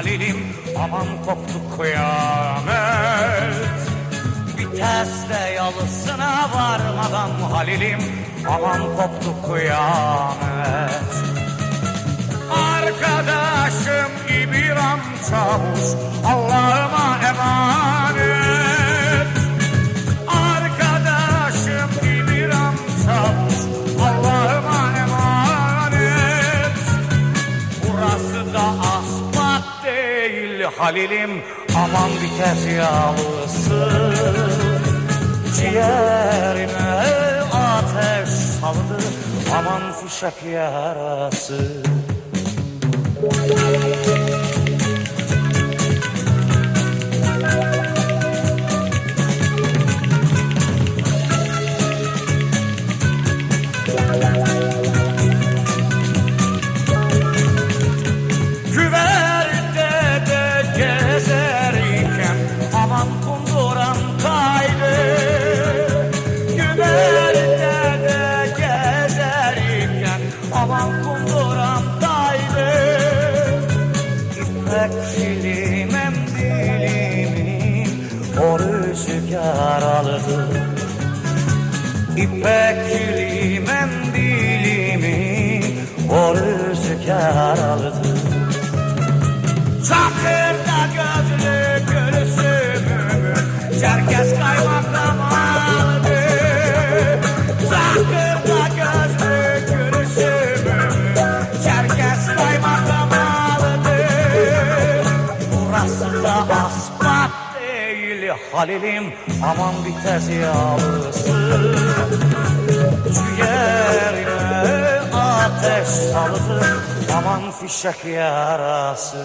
halilim aman koptu kıyamet. Viteste yalısına varmadan halilim aman koptu kıyamet. Arkadaşım İbiram Çavuş Allah'ıma emanet. Değil Halil'im. Aman biter yağlısı Ciğerime ateş saldı. Aman fişek yarası. Güverte gezerken aman kunduran kaydı İpekli mendilimi o rüzgar aldı. İpekli mendilimi o rüzgar aldı. Çakırda gözlü Burası da asfalt değil Halilim. Aman biter yağlısı Ciğerime ateş saldı. Aman fişek yarası